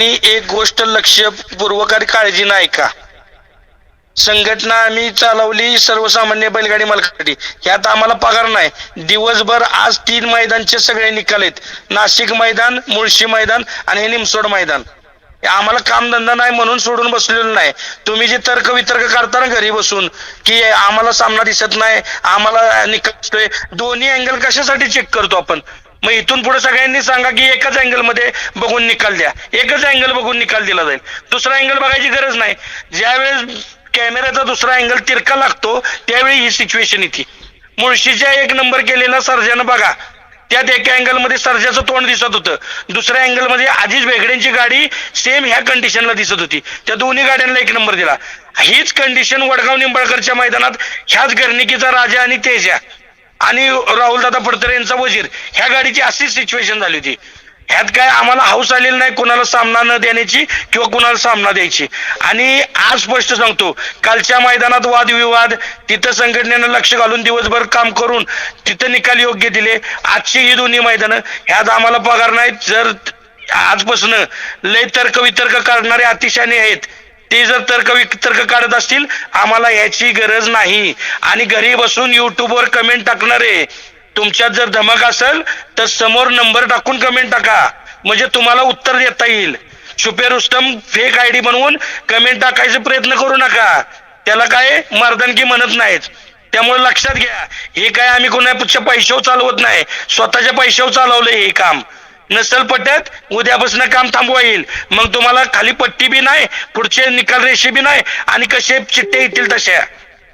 आणि एक गोष्ट लक्षपूर्वक काळजी नाही का संघटना आम्ही चालवली सर्वसामान्य बैलगाडी मालकासाठी. ह्यात आम्हाला पगार नाही. दिवसभर आज तीन मैदानचे सगळे निकाल आहेत. नाशिक मैदान मुळशी मैदान आणि हे निमसोड मैदान. हे आम्हाला कामधंदा नाही म्हणून सोडून बसलेलो नाही. तुम्ही जे तर्क वितर्क करता ना घरी बसून की आम्हाला सामना दिसत नाही आम्हाला निकाल दोन्ही अँगल कशासाठी चेक करतो आपण? मग इथून पुढे सगळ्यांनी सांगा की एकाच अँगलमध्ये बघून निकाल द्या. एकच अँगल बघून निकाल दिला जाईल. दुसरा अँगल बघायची गरज नाही. ज्यावेळेस कॅमेऱ्याचा दुसरा अँगल तिरका लागतो त्यावेळी ही सिच्युएशन येते. मुळशीच्या एक नंबर केलेला सर्जानं बघा. त्यात एका अँगलमध्ये सर्जाचं तोंड दिसत होतं. दुसऱ्या अँगलमध्ये आधीच वेगळ्यांची गाडी सेम ह्या कंडिशनला दिसत होती. त्या दोन्ही गाड्यांना एक नंबर दिला. हीच कंडिशन वडगाव निंबाळकरच्या मैदानात ह्याच गर्णिकीचा राजा आणि तेजा. आणि राहुल दादा फडतरे यांचा वजीर. ह्या गाडीची अशीच सिच्युएशन झाली होती. ह्यात काय आम्हाला हाऊस आलेली नाही कोणाला सामना न देण्याची किंवा कोणाला सामना द्यायची. आणि आज स्पष्ट सांगतो कालच्या मैदानात वादविवाद तिथं संघटनेनं लक्ष घालून दिवसभर काम करून तिथं निकाल योग्य दिले. आजची ही दोन्ही मैदानं ह्यात आम्हाला पगार नाहीत जर आजपासून लय तर्क वितर्क काढणारे अतिशयाने आहेत. ते जर तर्क तर्क काढत असतील आम्हाला याची गरज नाही. आणि घरी बसून युट्यूबवर कमेंट टाकणारे तुमच्यात जर धमक असेल तर समोर नंबर टाकून कमेंट टाका. म्हणजे तुम्हाला उत्तर देता येईल. छुपे रुस्तम फेक आयडी बनवून कमेंट टाकायचा प्रयत्न करू नका. त्याला काय? मर्दनकी म्हणत नाहीत. त्यामुळे लक्षात घ्या हे काय आम्ही कोणापेक्षा पैशावर चालवत नाही. स्वतःच्या पैशावर चालवलंय हे काम. नसल पटत उद्यापासून काम थांबवा येईल. मग तुम्हाला खाली पट्टी बी नाही पुढचे निकाल रेषे बी नाही आणि कसे चिट्टे येतील तशा.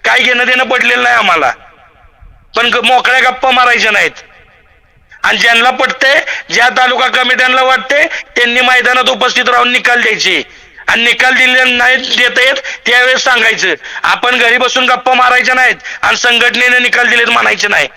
काय घेणं देणं पडलेलं नाही आम्हाला. पण मोकळ्या गप्पा मारायच्या नाहीत. आणि ज्यांना पटतंय ज्या तालुका कमिट्यांना वाटते त्यांनी मैदानात उपस्थित राहून निकाल द्यायचे. आणि निकाल दिले नाही देता येत त्यावेळेस सांगायचं. आपण घरी बसून गप्पा मारायच्या नाहीत आणि संघटनेने निकाल दिलेत म्हणायचे नाही.